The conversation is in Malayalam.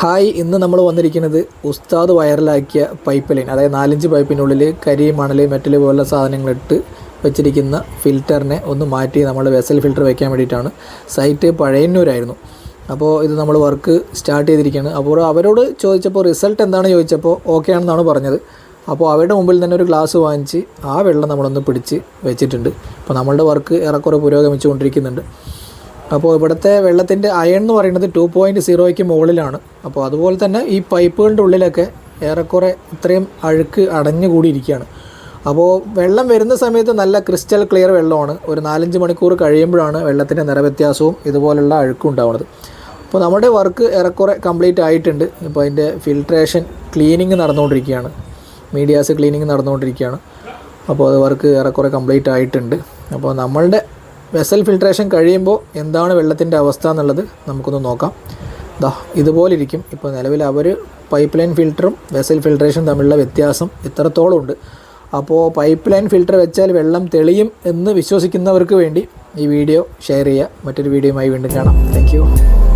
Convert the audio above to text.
ഹായ് ഇന്ന് നമ്മൾ വന്നിരിക്കുന്നത് ഉസ്താദ് വൈറലാക്കിയ പൈപ്പ് ലൈൻ അതായത് നാലഞ്ച് പൈപ്പിനുള്ളിൽ കരി മണൽ മെറ്റൽ പോലുള്ള സാധനങ്ങളിട്ട് വെച്ചിരിക്കുന്ന ഫിൽറ്ററിനെ ഒന്ന് മാറ്റി നമ്മൾ വെസൽ ഫിൽറ്റർ വെക്കാൻ വേണ്ടിയിട്ടാണ്. സൈറ്റ് പഴയന്നൂരായിരുന്നു. അപ്പോൾ ഇത് നമ്മൾ വർക്ക് സ്റ്റാർട്ട് ചെയ്തിരിക്കുകയാണ്. അപ്പോൾ അവരോട് ചോദിച്ചപ്പോൾ റിസൾട്ട് എന്താണ് ചോദിച്ചപ്പോൾ ഓക്കെ ആണെന്നാണ് പറഞ്ഞത്. അപ്പോൾ അവരുടെ മുമ്പിൽ തന്നെ ഒരു ഗ്ലാസ് വാങ്ങിച്ച് ആ വെള്ളം നമ്മളൊന്ന് പിടിച്ച് വെച്ചിട്ടുണ്ട്. അപ്പോൾ നമ്മളുടെ വർക്ക് ഏറെക്കുറെ പുരോഗമിച്ചുകൊണ്ടിരിക്കുന്നുണ്ട്. അപ്പോൾ ഇവിടുത്തെ വെള്ളത്തിന്റെ അയൺ എന്ന് പറയുന്നത് ടു പോയിന്റ് സീറോയ്ക്ക് മുകളിലാണ്. അപ്പോൾ അതുപോലെ തന്നെ ഈ പൈപ്പുകളുടെ ഉള്ളിലൊക്കെ ഏറെക്കുറെ ഇത്രയും അഴുക്ക് അടഞ്ഞുകൂടിയിരിക്കുകയാണ്. അപ്പോൾ വെള്ളം വരുന്ന സമയത്ത് നല്ല ക്രിസ്റ്റൽ ക്ലിയർ വെള്ളമാണ്. ഒരു നാലഞ്ച് മണിക്കൂർ കഴിയുമ്പോഴാണ് വെള്ളത്തിന്റെ നിറവ്യത്യാസവും ഇതുപോലുള്ള അഴുക്കും ഉണ്ടാവുന്നത്. അപ്പോൾ നമ്മുടെ വർക്ക് ഏറെക്കുറെ കംപ്ലീറ്റ് ആയിട്ടുണ്ട്. ഇപ്പോൾ അതിന്റെ ഫിൽട്രേഷൻ ക്ലീനിങ് നടന്നുകൊണ്ടിരിക്കുകയാണ്. മീഡിയാസ് ക്ലീനിങ് നടന്നുകൊണ്ടിരിക്കുകയാണ്. അപ്പോൾ അത് വർക്ക് ഏറെക്കുറെ കംപ്ലീറ്റ് ആയിട്ടുണ്ട്. അപ്പോൾ നമ്മളുടെ വെസൽ ഫിൽട്രേഷൻ കഴിയുമ്പോൾ എന്താണ് വെള്ളത്തിന്റെ അവസ്ഥ എന്നുള്ളത് നമുക്കൊന്ന് നോക്കാം. ദാ ഇതുപോലെ ഇരിക്കും ഇപ്പോൾ നിലവിൽ അവർ പൈപ്പ് ലൈൻ ഫിൽറ്ററും വെസൽ ഫിൽട്രേഷൻ തമ്മിലുള്ള വ്യത്യാസം ഇത്രത്തോളം ഉണ്ട്. അപ്പോൾ പൈപ്പ് ലൈൻ ഫിൽറ്റർ വെച്ചാൽ വെള്ളം തെളിയും എന്ന് വിശ്വസിക്കുന്നവർക്ക് വേണ്ടി ഈ വീഡിയോ ഷെയർ ചെയ്യുക. മറ്റൊരു വീഡിയോയുമായി വീണ്ടും കാണാം. താങ്ക്